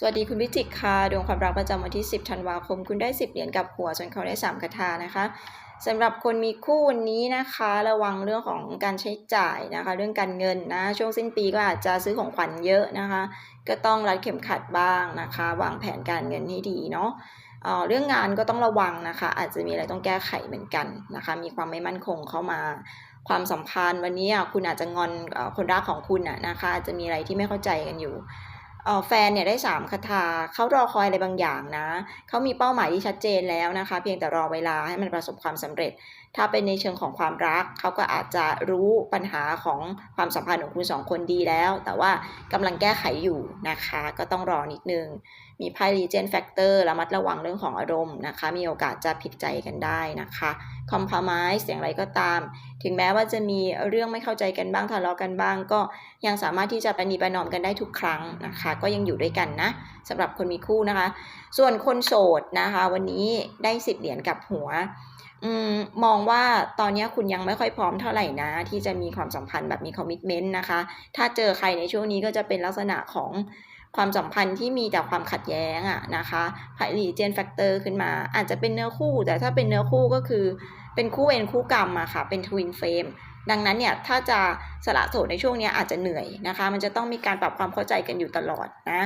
สวัสดีคุณพิจิกค่ะดวงความรักประจำวันที่ 10 ธันวาคม คุณได้ 10 เหรียญกับหัวส่วนเขาได้ 3คาถานะคะสำหรับคนมีคู่วันนี้นะคะ ระวังเรื่องของการใช้จ่ายนะคะ เรื่องการเงินนะ ช่วงสิ้นปีก็อาจจะซื้อของขวัญเยอะนะคะ ก็ต้องรัดเข็มขัดบ้างนะคะ วางแผนการเงินให้ดีเนาะเออเรื่องงานก็ต้องระวังนะคะ อาจจะมีอะไรต้องแก้ไขเหมือนกันนะคะ มีความไม่มั่นคงเข้ามาความสัมพันธ์วันนี้คุณอาจจะงอนคนรักของคุณนะคะอาจจะมีอะไรที่ไม่เข้าใจกันอยู่ แฟนเนี่ยได้สามคาถาเขารอคอยอะไรบางอย่างนะเขามีเป้าหมายที่ชัดเจนแล้วนะคะ เพียงแต่รอเวลาให้มันประสบความสำเร็จ ถ้าเป็นในเชิงของความรักเขาก็อาจจะรู้ปัญหาของความสัมพันธ์ของคุณสองคนดีแล้ว แต่ว่ากำลังแก้ไขอยู่นะคะ ก็ต้องรอนิดนึง มีไพ่ Regent Factor ระมัดระวังเรื่องของอารมณ์นะคะ มีโอกาสจะผิดใจกันได้นะคะ Compromise อย่างไรก็ตามถึงแม้ว่าจะมีเรื่องไม่เข้าใจกันบ้างทะเลาะกันบ้าง ก็ยังสามารถที่จะประนีประนอมกันได้ทุกครั้งนะคะ ก็ยังอยู่ด้วยกันนะสำหรับคนมีคู่นะคะ ส่วนคนโสดนะคะ วันนี้ได้สิบเหรียญกับหัวอืมมองว่าตอนนี้คุณยังไม่ค่อยพร้อมเท่าไหร่นะ ที่จะมีความสัมพันธ์แบบมีคอมมิชเมนต์นะคะ ถ้าเจอใครในช่วงนี้ก็จะเป็นลักษณะของ ความสัมพันธ์ที่มีแต่ความขัดแย้งอะนะคะไพ่รีเจนแฟกเตอร์ขึ้นมา อาจจะเป็นเนื้อคู่ แต่ถ้าเป็นเนื้อคู่ก็คือเป็นคู่เวรคู่กรรมอะค่ะ เป็นทวินเฟรมดังนั้นเนี่ยถ้าจะสละโสดในช่วงนี้อาจจะเหนื่อยนะคะ มันจะต้องมีการปรับความเข้าใจกันอยู่ตลอดนะ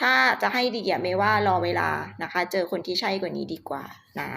ถ้าจะให้ดีอะไม่ว่ารอเวลานะคะ เจอคนที่ใช่กว่านี้ดีกว่านะ